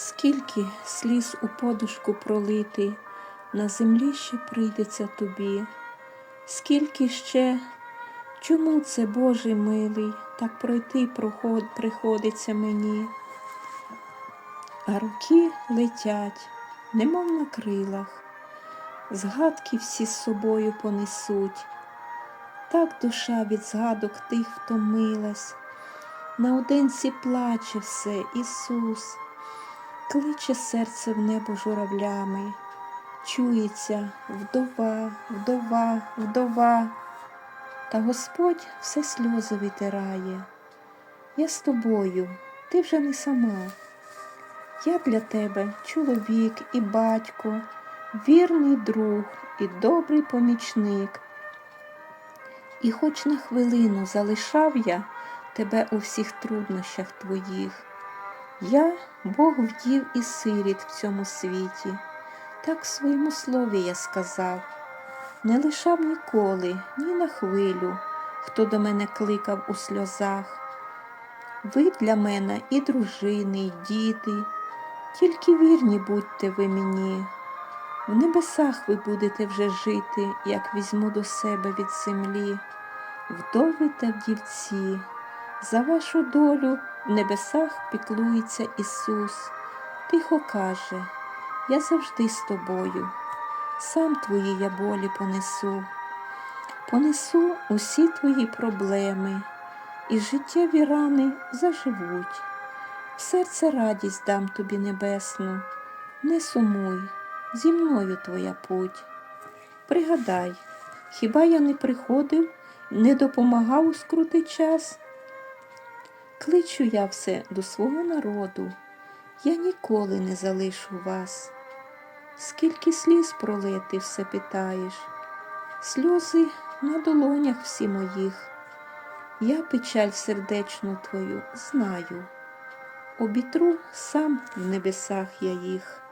Скільки сліз у подушку пролити, на землі ще прийдеться тобі, скільки ще, чому це, Боже милий, так пройти проход, приходиться мені, а роки летять, немов на крилах, згадки всі з собою понесуть, так душа від згадок тих втомилась, наодинці плаче все, Ісус. Кличе серце в небо журавлями, чується вдова, вдова, вдова, та Господь все сльози витирає. Я з тобою, ти вже не сама. Я для тебе чоловік і батько, вірний друг і добрий помічник. І хоч на хвилину залишав я тебе у всіх труднощах твоїх. Я Бог вдів і сиріт в цьому світі, так в своєму слові я сказав, не лишав ніколи, ні на хвилю, хто до мене кликав у сльозах. Ви для мене і дружини, і діти, тільки вірні будьте ви мені. В небесах ви будете вже жити, як візьму до себе від землі, вдови та вдівці. За вашу долю в небесах піклується Ісус, тихо каже, я завжди з тобою, сам твої я болі понесу, понесу усі твої проблеми, і життєві рани заживуть. В серце радість дам тобі небесну, не сумуй, зі мною твоя путь. Пригадай, хіба я не приходив, не допомагав у скрутий час? Кличу я все до свого народу, я ніколи не залишу вас. Скільки сліз пролити все питаєш, сльози на долонях всі моїх. Я печаль сердечну твою знаю, обітру сам в небесах я їх.